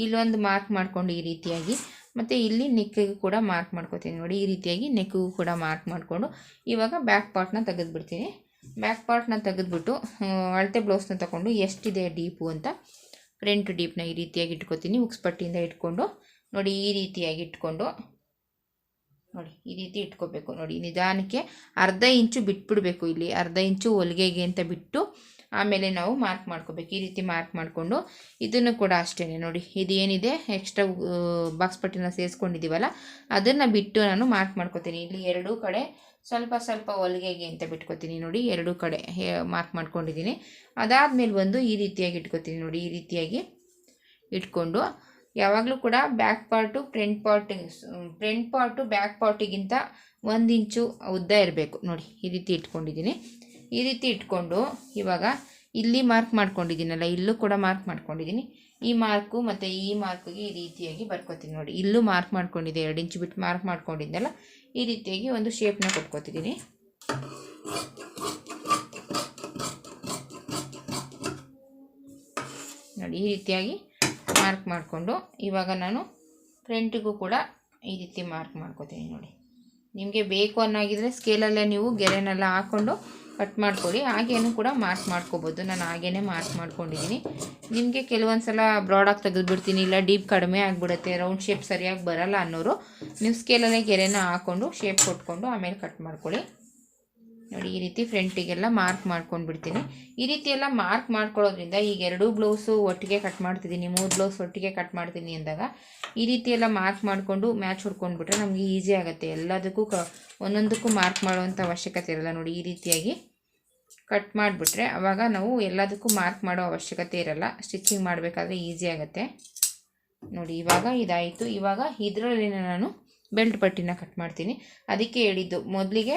A: ಇಲ್ಲೊಂದು ಮಾರ್ಕ್ ಮಾಡಿಕೊಂಡು ಈ ರೀತಿಯಾಗಿ. ಮತ್ತು ಇಲ್ಲಿ ನೆಕ್ಕಿಗೂ ಕೂಡ ಮಾರ್ಕ್ ಮಾಡ್ಕೋತೀನಿ ನೋಡಿ, ಈ ರೀತಿಯಾಗಿ ನೆಕ್ಕಿಗೂ ಕೂಡ ಮಾರ್ಕ್ ಮಾಡಿಕೊಂಡು, ಇವಾಗ ಬ್ಯಾಕ್ ಪಾರ್ಟ್ನ ತೆಗೆದುಬಿಡ್ತೀನಿ. ಬ್ಯಾಕ್ ಪಾರ್ಟ್ನ ತೆಗೆದುಬಿಟ್ಟು ಅಳತೆ ಬ್ಲೌಸ್ನ ತಗೊಂಡು ಎಷ್ಟಿದೆ ಡೀಪು ಅಂತ ಫ್ರಂಟ್ ಡೀಪ್ನ ಈ ರೀತಿಯಾಗಿ ಇಟ್ಕೋತೀನಿ, ಉಕ್ಸ್ ಪಟ್ಟಿಯಿಂದ ಇಟ್ಕೊಂಡು, ನೋಡಿ, ಈ ರೀತಿಯಾಗಿ ಇಟ್ಕೊಂಡು, ನೋಡಿ, ಈ ರೀತಿ ಇಟ್ಕೋಬೇಕು. ನೋಡಿ, ನಿಧಾನಕ್ಕೆ ಅರ್ಧ ಇಂಚು ಬಿಟ್ಬಿಡಬೇಕು ಇಲ್ಲಿ, ಅರ್ಧ ಇಂಚು ಹೊಲಿಗೆಗೆ ಅಂತ ಬಿಟ್ಟು ಆಮೇಲೆ ನಾವು ಮಾರ್ಕ್ ಮಾಡ್ಕೋಬೇಕು. ಈ ರೀತಿ ಮಾರ್ಕ್ ಮಾಡಿಕೊಂಡು ಇದನ್ನು ಕೂಡ ಅಷ್ಟೇ ನೋಡಿ. ಇದೇನಿದೆ? ಎಕ್ಸ್ಟ್ರಾ ಬಾಕ್ಸ್ ಪಟ್ಟಿನ ಸೇರಿಸ್ಕೊಂಡಿದ್ದೀವಲ್ಲ, ಅದನ್ನು ಬಿಟ್ಟು ನಾನು ಮಾರ್ಕ್ ಮಾಡ್ಕೋತೀನಿ. ಇಲ್ಲಿ ಎರಡೂ ಕಡೆ ಸ್ವಲ್ಪ ಸ್ವಲ್ಪ ಹೊಲಿಗೆಗೆ ಅಂತ ಬಿಟ್ಕೋತೀನಿ ನೋಡಿ. ಎರಡೂ ಕಡೆ ಮಾರ್ಕ್ ಮಾಡ್ಕೊಂಡಿದ್ದೀನಿ. ಅದಾದಮೇಲೆ ಬಂದು ಈ ರೀತಿಯಾಗಿ ಇಟ್ಕೋತೀನಿ ನೋಡಿ. ಈ ರೀತಿಯಾಗಿ ಇಟ್ಕೊಂಡು ಯಾವಾಗಲೂ ಕೂಡ back part front part front part back ಪಾರ್ಟಿಗಿಂತ ಒಂದು ಇಂಚು ಉದ್ದ ಇರಬೇಕು. ನೋಡಿ, ಈ ರೀತಿ ಇಟ್ಕೊಂಡಿದ್ದೀನಿ. ಈ ರೀತಿ ಇಟ್ಕೊಂಡು ಇವಾಗ ಇಲ್ಲಿ ಮಾರ್ಕ್ ಮಾಡ್ಕೊಂಡಿದ್ದೀನಲ್ಲ, ಇಲ್ಲೂ ಕೂಡ ಮಾರ್ಕ್ ಮಾಡ್ಕೊಂಡಿದ್ದೀನಿ. ಈ ಮಾರ್ಕು ಮತ್ತು ಈ ಮಾರ್ಕ್ಗೆ ಈ ರೀತಿಯಾಗಿ ಬರ್ಕೋತೀನಿ ನೋಡಿ. ಇಲ್ಲೂ ಮಾರ್ಕ್ ಮಾಡ್ಕೊಂಡಿದ್ದೆ, ಎರಡು ಇಂಚು ಬಿಟ್ಟು ಮಾರ್ಕ್ ಮಾಡ್ಕೊಂಡಿದ್ದೆಲ್ಲ ಈ ರೀತಿಯಾಗಿ ಒಂದು ಶೇಪ್ನ ಕೊಟ್ಕೋತಿದ್ದೀನಿ. ನೋಡಿ, ಈ ರೀತಿಯಾಗಿ ಮಾರ್ಕ್ ಮಾಡಿಕೊಂಡು ಇವಾಗ ನಾನು ಫ್ರಂಟಿಗೂ ಕೂಡ ಈ ರೀತಿ ಮಾರ್ಕ್ ಮಾಡ್ಕೋತೀನಿ ನೋಡಿ. ನಿಮಗೆ ಬೇಕು ಅನ್ನಾಗಿದ್ದರೆ ಸ್ಕೇಲಲ್ಲೇ ನೀವು ಗೆರೆನೆಲ್ಲ ಹಾಕ್ಕೊಂಡು ಕಟ್ ಮಾಡ್ಕೊಳ್ಳಿ. ಹಾಗೇನು ಕೂಡ ಮಾರ್ಕ್ ಮಾಡ್ಕೋಬೋದು. ನಾನು ಹಾಗೇನೆ ಮಾರ್ಕ್ ಮಾಡ್ಕೊಂಡಿದ್ದೀನಿ. ನಿಮಗೆ ಕೆಲವೊಂದು ಸಲ ಬ್ರಾಡಾಗಿ ತೆಗೆದುಬಿಡ್ತೀನಿ. ಇಲ್ಲ ಡೀಪ್ ಕಡಿಮೆ ಆಗಿಬಿಡುತ್ತೆ, ರೌಂಡ್ ಶೇಪ್ ಸರಿಯಾಗಿ ಬರಲ್ಲ ಅನ್ನೋರು, ನೀವು ಸ್ಕೇಲಲ್ಲೇ ಗೆರೆನ ಹಾಕ್ಕೊಂಡು ಶೇಪ್ ಕೊಟ್ಕೊಂಡು ಆಮೇಲೆ ಕಟ್ ಮಾಡ್ಕೊಳ್ಳಿ. ನೋಡಿ, ಈ ರೀತಿ ಫ್ರಂಟಿಗೆಲ್ಲ ಮಾರ್ಕ್ ಮಾಡ್ಕೊಂಡು ಬಿಡ್ತೀನಿ ಈ ರೀತಿ ಎಲ್ಲ ಮಾರ್ಕ್ ಮಾಡ್ಕೊಳ್ಳೋದ್ರಿಂದ ಈಗ ಎರಡೂ ಬ್ಲೌಸು ಒಟ್ಟಿಗೆ ಕಟ್ ಮಾಡ್ತಿದ್ದೀನಿ, ಮೂರು ಬ್ಲೌಸ್ ಒಟ್ಟಿಗೆ ಕಟ್ ಮಾಡ್ತೀನಿ ಅಂದಾಗ ಈ ರೀತಿ ಎಲ್ಲ ಮಾರ್ಕ್ ಮಾಡಿಕೊಂಡು ಮ್ಯಾಚ್ ಹೊಡ್ಕೊಂಡ್ಬಿಟ್ರೆ ನಮಗೆ ಈಸಿ ಆಗುತ್ತೆ. ಎಲ್ಲದಕ್ಕೂ ಒಂದೊಂದಕ್ಕೂ ಮಾರ್ಕ್ ಮಾಡುವಂಥ ಅವಶ್ಯಕತೆ ಇರಲ್ಲ ನೋಡಿ, ಈ ರೀತಿಯಾಗಿ ಕಟ್ ಮಾಡಿಬಿಟ್ರೆ ಆವಾಗ ನಾವು ಎಲ್ಲದಕ್ಕೂ ಮಾರ್ಕ್ ಮಾಡೋ ಅವಶ್ಯಕತೆ ಇರಲ್ಲ. ಸ್ಟಿಚಿಂಗ್ ಮಾಡಬೇಕಾದ್ರೆ ಈಸಿ ಆಗುತ್ತೆ. ನೋಡಿ, ಇವಾಗ ಇದಾಯಿತು. ಇವಾಗ ಇದರಲ್ಲಿ ನಾನು ಬೆಲ್ಟ್ ಪಟ್ಟಿನ ಕಟ್ ಮಾಡ್ತೀನಿ. ಅದಕ್ಕೆ ಹೇಳಿದ್ದು, ಮೊದಲಿಗೆ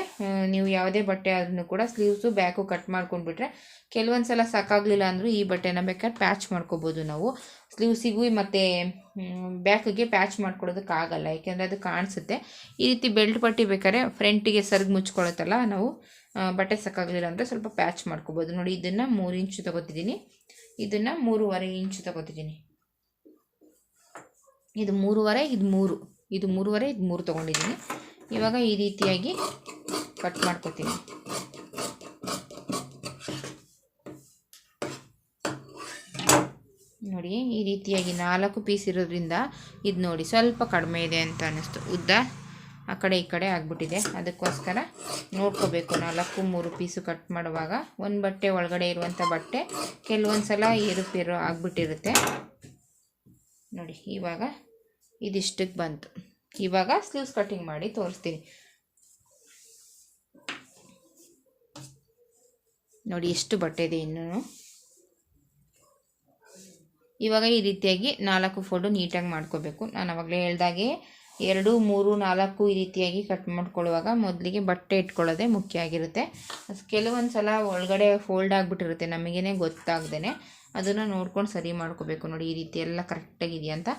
A: ನೀವು ಯಾವುದೇ ಬಟ್ಟೆ ಆದ್ರೂ ಕೂಡ ಸ್ಲೀವ್ಸು ಬ್ಯಾಕು ಕಟ್ ಮಾಡ್ಕೊಂಡ್ಬಿಟ್ರೆ ಕೆಲವೊಂದು ಸಲ ಸಾಕಾಗಲಿಲ್ಲ ಅಂದರೂ ಈ ಬಟ್ಟೆನ ಬೇಕಾದ್ರೆ ಪ್ಯಾಚ್ ಮಾಡ್ಕೋಬೋದು ನಾವು. ಸ್ಲೀವ್ಸಿಗೂ ಮತ್ತು ಬ್ಯಾಕಿಗೆ ಪ್ಯಾಚ್ ಮಾಡ್ಕೊಳ್ಳೋದಕ್ಕಾಗಲ್ಲ ಯಾಕೆಂದರೆ ಅದು ಕಾಣಿಸುತ್ತೆ. ಈ ರೀತಿ ಬೆಲ್ಟ್ ಪಟ್ಟಿ ಬೇಕಾದ್ರೆ ಫ್ರಂಟಿಗೆ ಸರ್ಗ್ ಮುಚ್ಕೊಳತ್ತಲ್ಲ, ನಾವು ಬಟ್ಟೆ ಸಾಕಾಗಲಿಲ್ಲ ಅಂದರೆ ಸ್ವಲ್ಪ ಪ್ಯಾಚ್ ಮಾಡ್ಕೋಬೋದು. ನೋಡಿ, ಇದನ್ನು ಮೂರು ಇಂಚು ತೊಗೋತಿದ್ದೀನಿ. ಇದನ್ನು ಮೂರುವರೆ ಇಂಚು ತೊಗೋತಿದ್ದೀನಿ. ಇದು ಮೂರುವರೆ, ಇದು ಮೂರು. ಇದು ಮೂರುವರೆ, ಇದು ಮೂರು ತೊಗೊಂಡಿದ್ದೀನಿ. ಇವಾಗ ಈ ರೀತಿಯಾಗಿ ಕಟ್ ಮಾಡ್ಕೋತೀನಿ. ನೋಡಿ, ಈ ರೀತಿಯಾಗಿ ನಾಲ್ಕು ಪೀಸ್ ಇರೋದ್ರಿಂದ ಇದು ನೋಡಿ ಸ್ವಲ್ಪ ಕಡಿಮೆ ಇದೆ ಅಂತ ಅನ್ನಿಸ್ತು. ಉದ್ದ? ಆ ಕಡೆ, ಈ ಕಡೆ ಆಗಿಬಿಟ್ಟಿದೆ. ಅದಕ್ಕೋಸ್ಕರ ನೋಡ್ಕೋಬೇಕು. ನಾಲ್ಕು, ಮೂರು ಪೀಸು ಕಟ್ ಮಾಡುವಾಗ ಒಂದು ಬಟ್ಟೆ ಒಳಗಡೆ ಇರುವಂಥ ಬಟ್ಟೆ ಕೆಲವೊಂದು ಸಲ ಏರುಪೇರು ಆಗಿಬಿಟ್ಟಿರುತ್ತೆ. ನೋಡಿ, ಇವಾಗ ಇದಿಷ್ಟಕ್ಕೆ ಬಂತು. ಇವಾಗ ಸ್ಲೀವ್ಸ್ ಕಟ್ಟಿಂಗ್ ಮಾಡಿ ತೋರಿಸ್ತೀನಿ. ನೋಡಿ ಎಷ್ಟು ಬಟ್ಟೆ ಇದೆ ಇನ್ನೂ. ಇವಾಗ ಈ ರೀತಿಯಾಗಿ ನಾಲ್ಕು ಫೋಟೋ ನೀಟಾಗಿ ಮಾಡ್ಕೋಬೇಕು. ನಾನು ಅವಾಗಲೇ ಹೇಳ್ದಾಗೆ ಎರಡು, ಮೂರು, ನಾಲ್ಕು ಈ ರೀತಿಯಾಗಿ ಕಟ್ ಮಾಡ್ಕೊಳ್ಳುವಾಗ ಮೊದಲಿಗೆ ಬಟ್ಟೆ ಇಟ್ಕೊಳ್ಳೋದೆ ಮುಖ್ಯ ಆಗಿರುತ್ತೆ. ಕೆಲವೊಂದು ಸಲ ಒಳಗಡೆ ಫೋಲ್ಡ್ ಆಗಿಬಿಟ್ಟಿರುತ್ತೆ. ನಮಗೇನೆ ಗೊತ್ತಾಗ್ದೇ ಅದನ್ನು ನೋಡ್ಕೊಂಡು ಸರಿ ಮಾಡ್ಕೋಬೇಕು ನೋಡಿ, ಈ ರೀತಿ ಎಲ್ಲ ಕರೆಕ್ಟಾಗಿದೆಯಾ ಅಂತ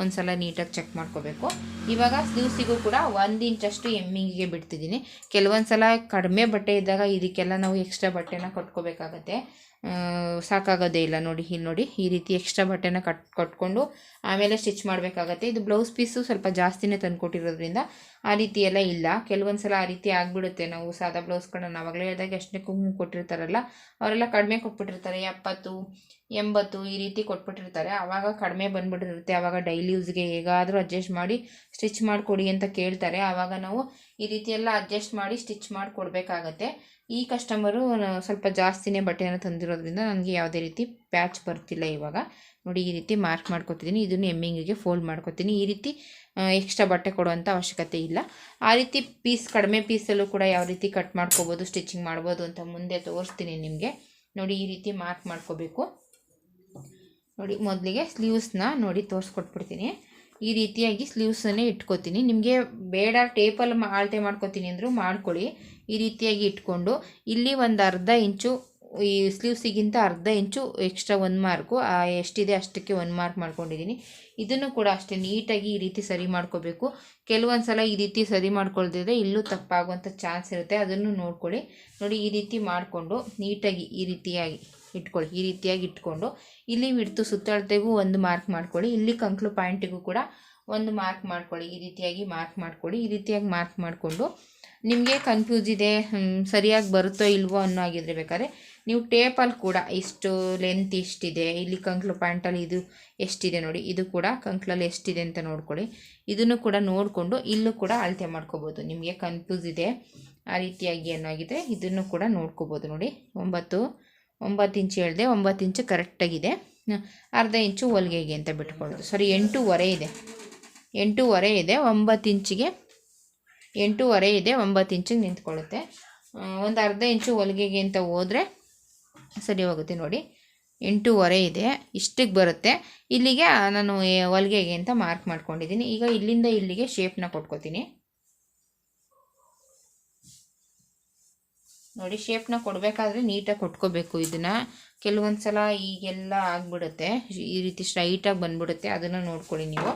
A: ಒಂದು ಸಲ ನೀಟಾಗಿ ಚೆಕ್ ಮಾಡ್ಕೋಬೇಕು. ಇವಾಗ ಸ್ಲೀವ್ಸಿಗೂ ಕೂಡ ಒಂದು ಇಂಚಷ್ಟು ಎಮ್ಮಿಂಗಿಗೆ ಬಿಡ್ತಿದ್ದೀನಿ. ಕೆಲವೊಂದು ಸಲ ಕಡಿಮೆ ಬಟ್ಟೆ ಇದ್ದಾಗ ಇದಕ್ಕೆಲ್ಲ ನಾವು ಎಕ್ಸ್ಟ್ರಾ ಬಟ್ಟೆನ ಕಟ್ಕೋಬೇಕಾಗತ್ತೆ. ಸಾಕಾಗೋದೇ ಇಲ್ಲ ನೋಡಿ ಇಲ್ಲಿ ನೋಡಿ. ಈ ರೀತಿ ಎಕ್ಸ್ಟ್ರಾ ಬಟ್ಟೆನ ಕಟ್, ಕಟ್ಕೊಂಡು ಆಮೇಲೆ ಸ್ಟಿಚ್ ಮಾಡಬೇಕಾಗತ್ತೆ. ಇದು ಬ್ಲೌಸ್ ಪೀಸು ಸ್ವಲ್ಪ ಜಾಸ್ತಿನೇ ತಂದುಕೊಟ್ಟಿರೋದ್ರಿಂದ ಆ ರೀತಿ ಎಲ್ಲ ಇಲ್ಲ. ಕೆಲವೊಂದು ಸಲ ಆ ರೀತಿ ಆಗಿಬಿಡುತ್ತೆ. ನಾವು ಸಾದಾ ಬ್ಲೌಸ್ಗಳನ್ನ ಆವಾಗಲೇ ಹೇಳಿದಾಗ ಎಷ್ಟನೇ ಕುಂಕುಮ ಕೊಟ್ಟಿರ್ತಾರಲ್ಲ, ಅವರೆಲ್ಲ ಕಡಿಮೆ ಕೊಟ್ಬಿಟ್ಟಿರ್ತಾರೆ. ಎಪ್ಪತ್ತು, ಎಂಬತ್ತು ಈ ರೀತಿ ಕೊಟ್ಬಿಟ್ಟಿರ್ತಾರೆ. ಆವಾಗ ಕಡಿಮೆ ಬಂದ್ಬಿಟ್ಟಿರುತ್ತೆ. ಆವಾಗ ಡೈಲಿ ಯೂಸ್ಗೆ ಹೇಗಾದರೂ ಅಡ್ಜಸ್ಟ್ ಮಾಡಿ ಸ್ಟಿಚ್ ಮಾಡಿಕೊಡಿ ಅಂತ ಕೇಳ್ತಾರೆ. ಆವಾಗ ನಾವು ಈ ರೀತಿ ಎಲ್ಲ ಅಡ್ಜಸ್ಟ್ ಮಾಡಿ ಸ್ಟಿಚ್ ಮಾಡಿ ಕೊಡಬೇಕಾಗತ್ತೆ ಈ ಕಸ್ಟಮರು ಸ್ವಲ್ಪ ಜಾಸ್ತಿನೇ ಬಟ್ಟೆಯನ್ನು ತಂದಿರೋದ್ರಿಂದ ನನಗೆ ಯಾವುದೇ ರೀತಿ ಪ್ಯಾಚ್ ಬರ್ತಿಲ್ಲ ಇವಾಗ. ನೋಡಿ, ಈ ರೀತಿ ಮಾರ್ಕ್ ಮಾಡ್ಕೋತಿದ್ದೀನಿ. ಇದನ್ನು ಎಮ್ಮಿಂಗಿಗೆ ಫೋಲ್ಡ್ ಮಾಡ್ಕೊತೀನಿ ಈ ರೀತಿ ಎಕ್ಸ್ಟ್ರಾ ಬಟ್ಟೆ ಕೊಡುವಂಥ ಅವಶ್ಯಕತೆ ಇಲ್ಲ. ಆ ರೀತಿ ಪೀಸ್ ಕಡಿಮೆ ಪೀಸಲ್ಲೂ ಕೂಡ ಯಾವ ರೀತಿ ಕಟ್ ಮಾಡ್ಕೋಬೋದು ಸ್ಟಿಚಿಂಗ್ ಮಾಡ್ಬೋದು ಅಂತ ಮುಂದೆ ತೋರಿಸ್ತೀನಿ ನಿಮಗೆ. ನೋಡಿ, ಈ ರೀತಿ ಮಾರ್ಕ್ ಮಾಡ್ಕೋಬೇಕು. ನೋಡಿ, ಮೊದಲಿಗೆ ಸ್ಲೀವ್ಸ್ನ ನೋಡಿ ತೋರಿಸ್ಕೊಟ್ಬಿಡ್ತೀನಿ. ಈ ರೀತಿಯಾಗಿ ಸ್ಲೀವ್ಸನ್ನೇ ಇಟ್ಕೋತೀನಿ. ನಿಮಗೆ ಬೇಡ ಟೇಪಲ್ಲಿ ಅಳತೆ ಮಾಡ್ಕೋತೀನಿ ಅಂದರೂ ಮಾಡ್ಕೊಳ್ಳಿ. ಈ ರೀತಿಯಾಗಿ ಇಟ್ಕೊಂಡು ಇಲ್ಲಿ ಒಂದು ಅರ್ಧ ಇಂಚು ಈ ಸ್ಲೀವ್ಸಿಗಿಂತ ಅರ್ಧ ಇಂಚು ಎಕ್ಸ್ಟ್ರಾ ಒಂದು ಮಾರ್ಕು ಎಷ್ಟಿದೆ ಅಷ್ಟಕ್ಕೆ ಒಂದು ಮಾರ್ಕ್ ಮಾಡ್ಕೊಂಡಿದ್ದೀನಿ. ಇದನ್ನು ಕೂಡ ಅಷ್ಟೇ ನೀಟಾಗಿ ಈ ರೀತಿ ಸರಿ ಮಾಡ್ಕೋಬೇಕು. ಕೆಲವೊಂದು ಸಲ ಈ ರೀತಿ ಸರಿ ಮಾಡ್ಕೊಳ್ದಿದ್ರೆ ಇಲ್ಲೂ ತಪ್ಪಾಗುವಂಥ ಚಾನ್ಸ್ ಇರುತ್ತೆ. ಅದನ್ನು ನೋಡ್ಕೊಳ್ಳಿ. ನೋಡಿ, ಈ ರೀತಿ ಮಾಡಿಕೊಂಡು ನೀಟಾಗಿ ಈ ರೀತಿಯಾಗಿ ಇಟ್ಕೊಳ್ಳಿ. ಈ ರೀತಿಯಾಗಿ ಇಟ್ಕೊಂಡು ಇಲ್ಲಿ ಬಿಡ್ತು ಸುತ್ತಳತೆಗೂ ಒಂದು ಮಾರ್ಕ್ ಮಾಡ್ಕೊಳ್ಳಿ. ಇಲ್ಲಿ ಕಂಕ್ಲು ಪಾಯಿಂಟಿಗೂ ಕೂಡ ಒಂದು ಮಾರ್ಕ್ ಮಾಡ್ಕೊಳ್ಳಿ. ಈ ರೀತಿಯಾಗಿ ಮಾರ್ಕ್ ಮಾಡ್ಕೊಳ್ಳಿ. ಈ ರೀತಿಯಾಗಿ ಮಾರ್ಕ್ ಮಾಡಿಕೊಂಡು ನಿಮಗೆ ಕನ್ಫ್ಯೂಸ್ ಇದೆ ಸರಿಯಾಗಿ ಬರುತ್ತೋ ಇಲ್ವೋ ಅನ್ನೋ ಆಗಿದ್ರೆ ಬೇಕಾದ್ರೆ ನೀವು ಟೇಪಲ್ಲಿ ಕೂಡ ಇಷ್ಟು ಲೆಂತ್ ಇಷ್ಟಿದೆ, ಇಲ್ಲಿ ಕಂಕ್ಳು ಪ್ಯಾಂಟಲ್ಲಿ ಇದು ಎಷ್ಟಿದೆ ನೋಡಿ, ಇದು ಕೂಡ ಕಂಕ್ಳಲ್ಲಿ ಎಷ್ಟಿದೆ ಅಂತ ನೋಡ್ಕೊಳ್ಳಿ. ಇದನ್ನು ಕೂಡ ನೋಡಿಕೊಂಡು ಇಲ್ಲೂ ಕೂಡ ಅಳತೆ ಮಾಡ್ಕೋಬೋದು. ನಿಮಗೆ ಕನ್ಫ್ಯೂಸ್ ಇದೆ, ಆ ರೀತಿಯಾಗಿ ಏನೋ ಆಗಿದೆ ಇದನ್ನು ಕೂಡ ನೋಡ್ಕೋಬೋದು ನೋಡಿ. ಒಂಬತ್ತು ಒಂಬತ್ತು ಇಂಚು ಹೇಳಿದೆ, ಒಂಬತ್ತು ಇಂಚು ಕರೆಕ್ಟಾಗಿದೆ ಅರ್ಧ ಇಂಚು ಹೊಲಿಗೆಗೆ ಅಂತ ಬಿಟ್ಕೊಳ್ಳೋದು. ಸರಿ ಎಂಟೂವರೆ ಇದೆ. ಎಂಟೂವರೆ ಇದೆ, ಒಂಬತ್ತು ಇಂಚಿಗೆ ಎಂಟೂವರೆ ಇದೆ, ಒಂಬತ್ತು ಇಂಚಿಗೆ ನಿಂತ್ಕೊಳ್ಳುತ್ತೆ. ಒಂದು ಅರ್ಧ ಇಂಚು ಹೊಲಿಗೆಗೆ ಅಂತ ಹೋದರೆ ಸರಿ ಹೋಗುತ್ತೆ ನೋಡಿ. ಎಂಟೂವರೆ ಇದೆ ಇಷ್ಟಕ್ಕೆ ಬರುತ್ತೆ. ಇಲ್ಲಿಗೆ ನಾನು ಹೊಲಿಗೆಗೆ ಅಂತ ಮಾರ್ಕ್ ಮಾಡ್ಕೊಂಡಿದ್ದೀನಿ. ಈಗ ಇಲ್ಲಿಂದ ಇಲ್ಲಿಗೆ ಶೇಪ್ನ ಕೊಟ್ಕೋತೀನಿ. ನೋಡಿ ಶೇಪ್ನ ಕೊಡಬೇಕಾದ್ರೆ ನೀಟಾಗಿ ಕೊಟ್ಕೋಬೇಕು ಇದನ್ನು. ಕೆಲವೊಂದು ಸಲ ಈಗೆಲ್ಲ ಆಗಿಬಿಡುತ್ತೆ. ಈ ರೀತಿ ಸ್ಟ್ರೈಟಾಗಿ ಬಂದ್ಬಿಡುತ್ತೆ. ಅದನ್ನು ನೋಡ್ಕೊಳ್ಳಿ ನೀವು.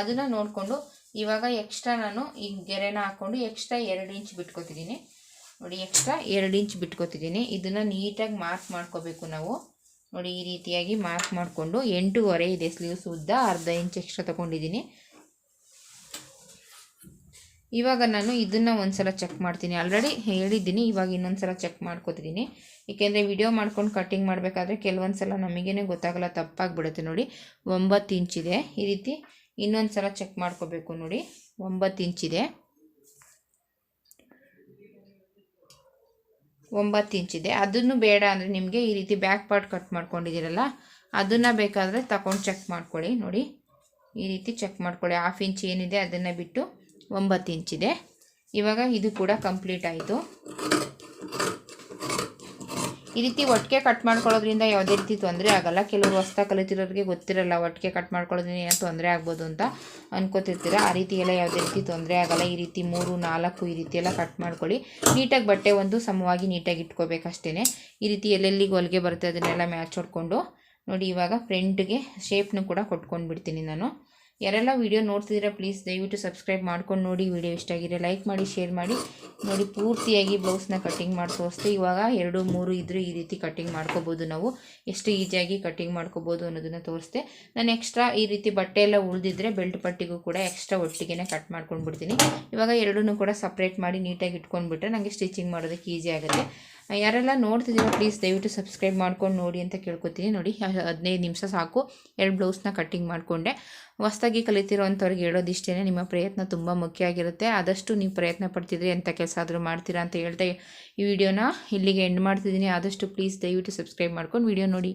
A: ಅದನ್ನು ನೋಡಿಕೊಂಡು ಇವಾಗ ಎಕ್ಸ್ಟ್ರಾ ನಾನು ಈ ಗೆರೆನ ಹಾಕ್ಕೊಂಡು ಎಕ್ಸ್ಟ್ರಾ ಎರಡು ಇಂಚ್ ಬಿಟ್ಕೊತಿದ್ದೀನಿ ನೋಡಿ ಎಕ್ಸ್ಟ್ರಾ ಎರಡು ಇಂಚ್ ಬಿಟ್ಕೊತಿದ್ದೀನಿ ಇದನ್ನು ನೀಟಾಗಿ ಮಾರ್ಕ್ ಮಾಡ್ಕೋಬೇಕು ನಾವು. ನೋಡಿ ಈ ರೀತಿಯಾಗಿ ಮಾರ್ಕ್ ಮಾಡಿಕೊಂಡು ಎಂಟೂವರೆ ಇದೆ ಸ್ಲೀವ್ಸ್ ಉದ್ದ ಅರ್ಧ ಇಂಚ್ ಎಕ್ಸ್ಟ್ರಾ ತೊಗೊಂಡಿದ್ದೀನಿ ಇವಾಗ ನಾನು ಇದನ್ನು ಒಂದ್ಸಲ ಚೆಕ್ ಮಾಡ್ತೀನಿ. ಆಲ್ರೆಡಿ ಹೇಳಿದ್ದೀನಿ, ಇವಾಗ ಇನ್ನೊಂದು ಸಲ ಚೆಕ್ ಮಾಡ್ಕೋತಿದ್ದೀನಿ ಏಕೆಂದರೆ ವಿಡಿಯೋ ಮಾಡ್ಕೊಂಡು ಕಟ್ಟಿಂಗ್ ಮಾಡಬೇಕಾದ್ರೆ ಕೆಲವೊಂದು ಸಲ ನಮಗೇ ಗೊತ್ತಾಗಲ್ಲ, ತಪ್ಪಾಗಿಬಿಡುತ್ತೆ ನೋಡಿ. ಒಂಬತ್ತು ಇಂಚಿದೆ ಈ ರೀತಿ ಇನ್ನೊಂದು ಸಲ ಚೆಕ್ ಮಾಡ್ಕೋಬೇಕು ನೋಡಿ. ಒಂಬತ್ತು ಇಂಚಿದೆ ಒಂಬತ್ತು ಇಂಚಿದೆ ಅದನ್ನು ಬೇಡ ಅಂದರೆ ನಿಮಗೆ ಈ ರೀತಿ ಬ್ಯಾಕ್ ಪಾರ್ಟ್ ಕಟ್ ಮಾಡ್ಕೊಂಡಿದ್ದೀರಲ್ಲ, ಅದನ್ನು ಬೇಕಾದರೆ ತಗೊಂಡು ಚೆಕ್ ಮಾಡ್ಕೊಳ್ಳಿ ನೋಡಿ. ಈ ರೀತಿ ಚೆಕ್ ಮಾಡ್ಕೊಳ್ಳಿ. ಹಾಫ್ ಇಂಚ್ ಏನಿದೆ ಅದನ್ನು ಬಿಟ್ಟು ಒಂಬತ್ತು ಇಂಚಿದೆ ಇವಾಗ ಇದು ಕೂಡ ಕಂಪ್ಲೀಟ್ ಆಯಿತು. ಈ ರೀತಿ ಒಟ್ಟಿಗೆ ಕಟ್ ಮಾಡ್ಕೊಳ್ಳೋದ್ರಿಂದ ಯಾವುದೇ ರೀತಿ ತೊಂದರೆ ಆಗಲ್ಲ. ಕೆಲವರು ಹೊಸ್ದಾಗಿ ಕಲಿತಿರೋರಿಗೆ ಗೊತ್ತಿರಲ್ಲ ಒಟ್ಟಿಗೆ ಕಟ್ ಮಾಡ್ಕೊಳ್ಳೋದ್ರಿಂದ ಏನು ತೊಂದರೆ ಆಗ್ಬೋದು ಅಂತ ಅನ್ಕೋತಿರ್ತೀರ? ಆ ರೀತಿ ಎಲ್ಲ ಯಾವುದೇ ರೀತಿ ತೊಂದರೆ ಆಗಲ್ಲ. ಈ ರೀತಿ ಮೂರು, ನಾಲ್ಕು ಈ ರೀತಿ ಎಲ್ಲ ಕಟ್ ಮಾಡ್ಕೊಳ್ಳಿ. ನೀಟಾಗಿ ಬಟ್ಟೆ ಒಂದು ಸಮವಾಗಿ ನೀಟಾಗಿ ಇಟ್ಕೋಬೇಕಷ್ಟೇ ಈ ರೀತಿ ಎಲ್ಲೆಲ್ಲಿಗೆ ಹೊಲಿಗೆ ಬರುತ್ತೆ ಅದನ್ನೆಲ್ಲ ಮ್ಯಾಚ್ ಹೊಡ್ಕೊಂಡು ನೋಡಿ ಇವಾಗ ಫ್ರಂಟ್ಗೆ ಶೇಪ್ನು ಕೂಡ ಕೊಟ್ಕೊಂಡು ಬಿಡ್ತೀನಿ ನಾನು. ಯಾರೆಲ್ಲ ವೀಡಿಯೋ ನೋಡ್ತಿದ್ದೀರಾ ಪ್ಲೀಸ್ ದಯವಿಟ್ಟು ಸಬ್ಸ್ಕ್ರೈಬ್ ಮಾಡ್ಕೊಂಡು ನೋಡಿ. ವೀಡಿಯೋ ಇಷ್ಟ ಆಗಿದೆ ಲೈಕ್ ಮಾಡಿ ಶೇರ್ ಮಾಡಿ. ನೋಡಿ, ಪೂರ್ತಿಯಾಗಿ ಬ್ಲೌಸ್ನ ಕಟ್ಟಿಂಗ್ ಮಾಡಿ ಇವಾಗ ಎರಡು, ಮೂರು ಇದ್ದರೂ ಈ ರೀತಿ ಕಟ್ಟಿಂಗ್ ಮಾಡ್ಕೋಬೋದು ನಾವು. ಎಷ್ಟು ಈಸಿಯಾಗಿ ಕಟ್ಟಿಂಗ್ ಮಾಡ್ಕೋಬೋದು ಅನ್ನೋದನ್ನು ತೋರಿಸ್ದೆ. ನಾನು ಎಕ್ಸ್ಟ್ರಾ ಈ ರೀತಿ ಬಟ್ಟೆ ಎಲ್ಲ ಉಳಿದಿದ್ರೆ ಬೆಲ್ಟ್ ಪಟ್ಟಿಗೂ ಕೂಡ ಎಕ್ಸ್ಟ್ರಾ ಒಟ್ಟಿಗೆನೇ ಕಟ್ ಮಾಡ್ಕೊಂಡು ಬಿಡ್ತೀನಿ ಇವಾಗ ಎರಡೂ ಕೂಡ ಸಪ್ರೇಟ್ ಮಾಡಿ ನೀಟಾಗಿ ಇಟ್ಕೊಂಡ್ಬಿಟ್ರೆ ನನಗೆ ಸ್ಟಿಚಿಂಗ್ ಮಾಡೋದಕ್ಕೆ ಈಸಿ ಆಗುತ್ತೆ. ಯಾರೆಲ್ಲ ನೋಡ್ತಿದ್ದೀರೋ ಪ್ಲೀಸ್ ದಯವಿಟ್ಟು ಸಬ್ಸ್ಕ್ರೈಬ್ ಮಾಡ್ಕೊಂಡು ನೋಡಿ ಅಂತ ಕೇಳ್ಕೊತೀನಿ. ನೋಡಿ ಹದಿನೈದು ನಿಮಿಷ ಸಾಕು. ಎರಡು ಬ್ಲೌಸ್ನ ಕಟ್ಟಿಂಗ್ ಮಾಡಿಕೊಂಡೆ. ಹೊಸ್ದಾಗಿ ಕಲಿತಿರೋ ಅಂಥವ್ರಿಗೆ ಹೇಳೋದಿಷ್ಟೇ ನಿಮ್ಮ ಪ್ರಯತ್ನ ತುಂಬ ಮುಖ್ಯ ಆಗಿರುತ್ತೆ. ಆದಷ್ಟು ನೀವು ಪ್ರಯತ್ನ ಪಡ್ತಿದ್ರೆ ಎಂಥ ಕೆಲಸ ಆದರೂ ಮಾಡ್ತೀರಾ ಅಂತ ಹೇಳ್ತಾ ಈ ವಿಡಿಯೋನ ಇಲ್ಲಿಗೆ ಎಂಡ್ ಮಾಡ್ತಿದ್ದೀನಿ. ಆದಷ್ಟು ಪ್ಲೀಸ್ ದಯವಿಟ್ಟು ಸಬ್ಸ್ಕ್ರೈಬ್ ಮಾಡ್ಕೊಂಡು ವಿಡಿಯೋ ನೋಡಿ.